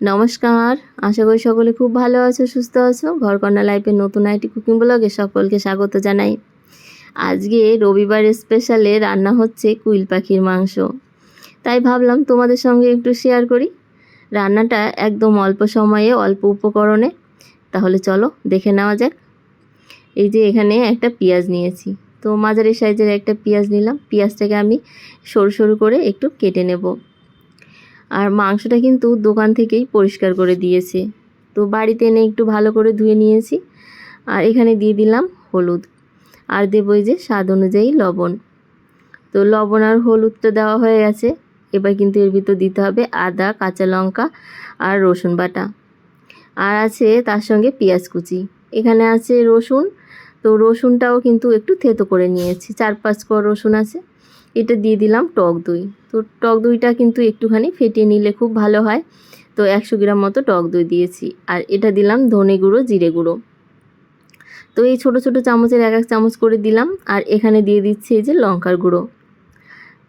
নমস্কার, আশা করি সকলে খুব ভালো আছো, সুস্থ আছো। ঘরকন্যা লাইফের নতুন আইটি কুকিং ব্লগে সকলকে স্বাগত জানাই। আজকে রবিবার স্পেশালে রান্না হচ্ছে কুইল পাখির মাংস। তাই ভাবলাম তোমাদের সঙ্গে একটু শেয়ার করি। রান্নাটা একদম অল্প সময়ে, অল্প উপকরণে। তাহলে চলো দেখে নেওয়া যাক। এই যে এখানে একটা পেঁয়াজ নিয়েছি। তো মাঝারি সাইজের একটা পেঁয়াজ নিলাম। পেঁয়াজটাকে আমি সরু সরু করে একটু কেটে নেব। আর মাংসটা কিন্তু দোকান থেকেই পরিষ্কার করে দিয়েছে। তো বাড়িতে এনে একটু ভালো করে ধুয়ে নিয়েছি। আর এখানে দিয়ে দিলাম হলুদ। আর দেবো যে স্বাদ অনুযায়ী লবণ। তো লবণ আর হলুদটা দেওয়া হয়ে গেছে। এবার কিন্তু এর ভিতর দিতে হবে আদা, কাঁচা লঙ্কা আর রসুন বাটা। আর আছে তার সঙ্গে পেঁয়াজ কুচি। এখানে আছে রসুন। তো রসুনটাও কিন্তু একটু থেতো করে নিয়েছি। চার পাঁচ কর রসুন আছে। এটা দিয়ে দিলাম টক দই। তো টক দইটা কিন্তু একটুখানি ফেটিয়ে নিলে খুব ভালো হয়। তো একশো গ্রাম মতো টক দই দিয়েছি। আর এটা দিলাম ধনে গুঁড়ো, জিরে গুঁড়ো। তো এই ছোট ছোট চামচের এক এক চামচ করে দিলাম। আর এখানে দিয়ে দিচ্ছি এই যে লঙ্কার গুঁড়ো।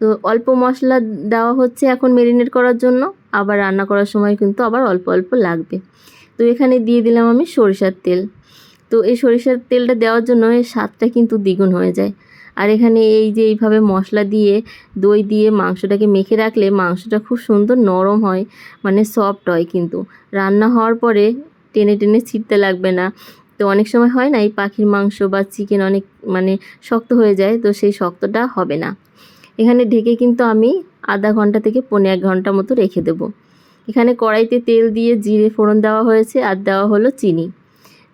তো অল্প মশলা দেওয়া হচ্ছে এখন মেরিনেট করার জন্য। আবার রান্না করার সময় কিন্তু আবার অল্প অল্প লাগবে। তো এখানে দিয়ে দিলাম আমি সরিষার তেল। তো এই সরিষার তেলটা দেওয়ার জন্য এর স্বাদটা কিন্তু দ্বিগুণ হয়ে যায়। আর এখানে এই যে এইভাবে মশলা দিয়ে, দই দিয়ে মাংসটাকে মেখে রাখলে মাংসটা খুব সুন্দর নরম হয় মানে সফট হয় কিন্তু। রান্না হওয়ার পরে টেনে টেনে ছিটতে লাগবে না। তো অনেক সময় হয় না, এই পাখির মাংস বা চিকেন অনেক মানে শক্ত হয়ে যায়, তো সেই শক্তটা হবে না। এখানে ঢেকে কিন্তু আমি আধা ঘণ্টা থেকে পনেরো এক ঘণ্টা মতো রেখে দেবো। এখানে কড়াইতে তেল দিয়ে জিরে ফোড়ন দেওয়া হয়েছে, আর দেওয়া হলো চিনি।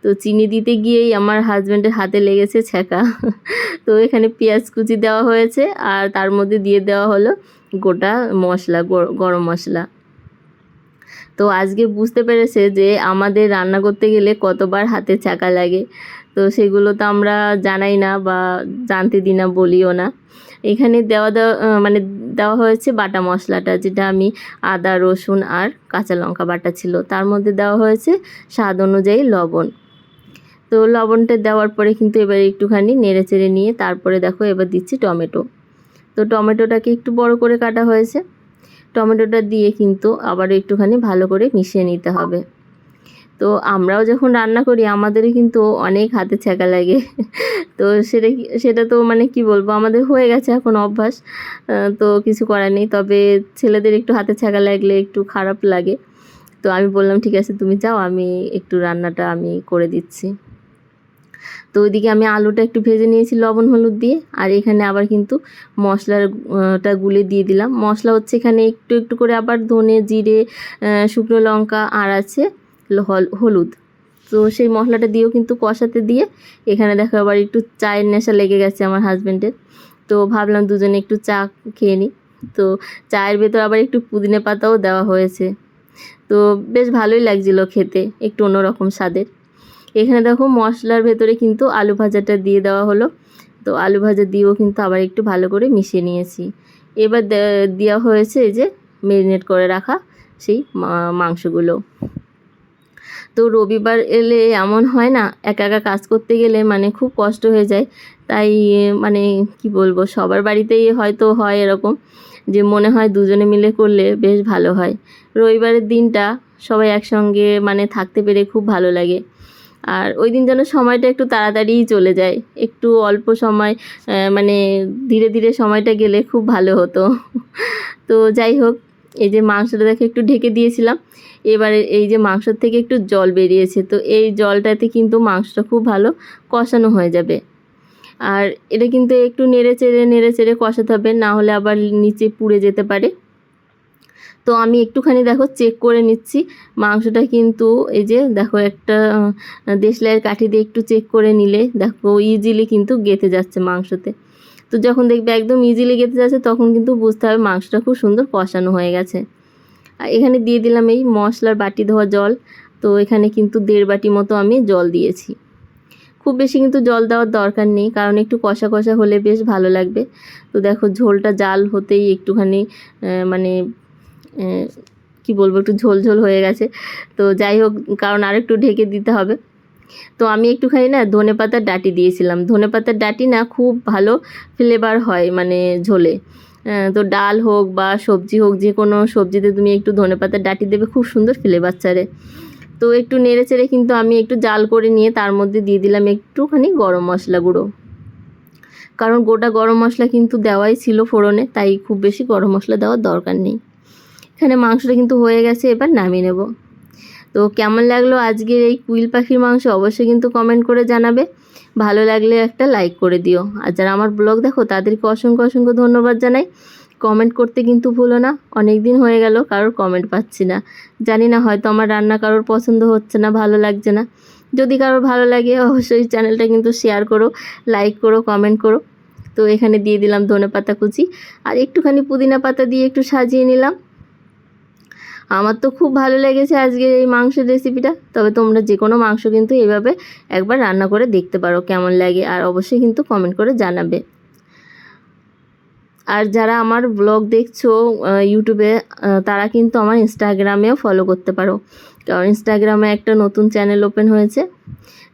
তো চিনি দিতে গিয়েই আমার হাজব্যান্ডের হাতে লেগেছে ছ্যাঁকা। তো এখানে পেঁয়াজ কুচি দেওয়া হয়েছে আর তার মধ্যে দিয়ে দেওয়া হলো গোটা মশলা গরম মশলা। তো আজকে বুঝতে পেরেছে যে আমাদের রান্না করতে গেলে কতবার হাতে চাকা লাগে। তো সেগুলো তো আমরা জানাই না বা জানতে দিই না, বলিও না। এখানে দেওয়া দেওয়া মানে দেওয়া হয়েছে বাটা মশলাটা, যেটা আমি আদা, রসুন আর কাঁচা লঙ্কা বাটা ছিল। তার মধ্যে দেওয়া হয়েছে স্বাদ অনুযায়ী লবণ। তো লবণটা দেওয়ার পরে কিন্তু এবার একটুখানি নেড়ে চেড়ে নিয়ে তারপরে দেখো এবার দিচ্ছি টমেটো। তো টমেটোটাকে একটু বড় করে কাটা হয়েছে। টমেটোটা দিয়ে কিন্তু আবার একটুখানি ভালো করে মিশিয়ে নিতে হবে। তো আমরাও যখন রান্না করি, আমাদেরই কিন্তু অনেক হাতে ছ্যাঁকা লাগে। তো সেটা সেটা তো মানে কি বলব, আমাদের হয়ে গেছে এখন অভ্যাস। তো কিছু করার নেই। তবে ছেলেদের একটু হাতে ছ্যাঁকা লাগলে একটু খারাপ লাগে। তো আমি বললাম, ঠিক আছে, তুমি যাও, আমি একটু রান্নাটা আমি করে দিচ্ছি। তো ওইদিকে আমি আলুটা একটু ভেজে নিয়েছি, লবণ, হলুদ দিয়ে। আর এখানে আবার কিন্তু মশলাটা গুলে দিয়ে দিলাম। মশলা হচ্ছে এখানে একটু একটু করে আবার ধনে, জিরে শুকনো লঙ্কা আর আছে হলুদ। তো সেই মশলাটা দিয়েও কিন্তু কষাতে দিয়ে এখানে দেখো আবার একটু চায়ের নেশা লেগে গেছে আমার হাজব্যান্ডের তো ভাবলাম দুজনে একটু চা খেয়ে নিই তো চায়ের ভেতর আবার একটু পুদিনে পাতাও দেওয়া হয়েছে। তো বেশ ভালোই লাগছিল খেতে, একটু অন্যরকম স্বাদের। এখানে দেখো মশলার ভেতরে কিন্তু আলু ভাজাটা দিয়ে দেওয়া হলো। তো আলু ভাজা দিয়েও কিন্তু আবার একটু ভালো করে মিশিয়ে নিয়েছি। এবার দেওয়া হয়েছে এই যে মেরিনেট করে রাখা সেই মাংসগুলো। তো রবিবার এলে এমন হয় না, একা একা কাজ করতে গেলে মানে খুব কষ্ট হয়ে যায়। তাই মানে কি বলব, সবার বাড়িতেই হয়তো হয় এরকম যে মনে হয় দুজনে মিলে করলে বেশ ভালো হয়। রবিবারের দিনটা সবাই একসঙ্গে মানে থাকতে পেরে খুব ভালো লাগে। আর ওই দিন যেন সময়টা একটু তাড়াতাড়িই চলে যায়। একটু অল্প সময় মানে ধীরে ধীরে সময়টা গেলে খুব ভালো হতো। তো যাই হোক, এই যে মাংসটা দেখে একটু ঢেকে দিয়েছিলাম। এবারে এই যে মাংসর থেকে একটু জল বেরিয়েছে, তো এই জলটাতে কিন্তু মাংসটা খুব ভালো কষানো হয়ে যাবে। আর এটা কিন্তু একটু নেড়ে চেড়ে নেড়ে চেড়ে কষাতে হবে, না হলে আবার নিচে পুড়ে যেতে পারে। তো আমি একটুখানি দেখো চেক করে নিচ্ছি। মাংসটা কিন্তু এই যে দেখো একটা দেশলাইয়ের কাঠি দিয়ে একটু চেক করে নিলে দেখো ইজিলি কিন্তু গেঁথে যাচ্ছে মাংসতে। তো যখন দেখবে একদম ইজিলি গেঁথে যাচ্ছে তখন কিন্তু বুঝতে হবে মাংসটা খুব সুন্দর কষানো হয়ে গেছে। আর এখানে দিয়ে দিলাম এই মশলার বাটি ধোয়া জল। তো এখানে কিন্তু দেড় বাটি মতো আমি জল দিয়েছি। খুব বেশি কিন্তু জল দেওয়ার দরকার নেই, কারণ একটু কষা কষা হলে বেশ ভালো লাগবে। তো দেখো ঝোলটা জাল হতেই একটুখানি মানে কি বলব, একটু ঝোল ঝোল হয়ে গেছে। তো যাই হোক, কারণ আরেকটু ঢেকে দিতে হবে। তো আমি একটুখানি না ধনে পাতার ডাটি দিয়েছিলাম। ধনে পাতার ডাটি না খুব ভালো ফ্লেভার হয় মানে ঝোলে। তো ডাল হোক বা সবজি হোক, যে কোনো সবজিতে তুমি একটু ধনেপাতার ডাটি দেবে, খুব সুন্দর ফ্লেভার ছাড়ে। তো একটু নেড়ে চেড়ে কিন্তু আমি একটু জাল করে নিয়ে তার মধ্যে দিয়ে দিলাম একটুখানি গরম মশলা গুঁড়ো। কারণ গোটা গরম মশলা কিন্তু দেওয়াই ছিল ফোড়নে, তাই খুব বেশি গরম মশলা দেওয়ার দরকার নেই। এখানে মাংসটা কিন্তু হয়ে গেছে, এবার নামিয়ে নেব। তো কেমন লাগল আজকের এই কুইল পাখির মাংস অবশ্যই কিন্তু কমেন্ট করে জানাবে। ভালো লাগলে একটা লাইক করে দিও। আর যারা আমার ব্লগ দেখো, তাদেরকে অসংখ্য অসংখ্য ধন্যবাদ জানাই। কমেন্ট করতে কিন্তু ভুলো না অনেক দিন হয়ে গেল, কারোর কমেন্ট পাচ্ছি না। জানি না হয়তো আমার রান্না কারোর পছন্দ হচ্ছে না, ভালো লাগছে না। যদি কারোর ভালো লাগে, অবশ্যই চ্যানেলটা কিন্তু শেয়ার করো, লাইক করো, কমেন্ট করো। তো এখানে দিয়ে দিলাম ধনে পাতা কুচি। আর একটুখানি পুদিনা পাতা দিয়ে একটু সাজিয়ে নিলাম। আমার তো খুব ভালো লেগেছে আজকের এই মাংসের রেসিপিটা তবে তোমরা যে কোনো মাংস কিন্তু এইভাবে একবার রান্না করে দেখতে পারো কেমন লাগে, আর অবশ্যই কিন্তু কমেন্ট করে জানাবে। আর যারা আমার ব্লগ দেখছ ইউটিউবে তারা কিন্তু আমার ইনস্টাগ্রামেও ফলো করতে পারো। কারণ ইনস্টাগ্রামে একটা নতুন চ্যানেল ওপেন হয়েছে,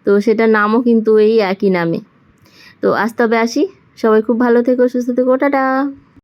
তো সেটার নামও কিন্তু এই একই নামে। তো আজ তবে আসি। সবাই খুব ভালো থেকো, সুস্থ থেকো, টাটা!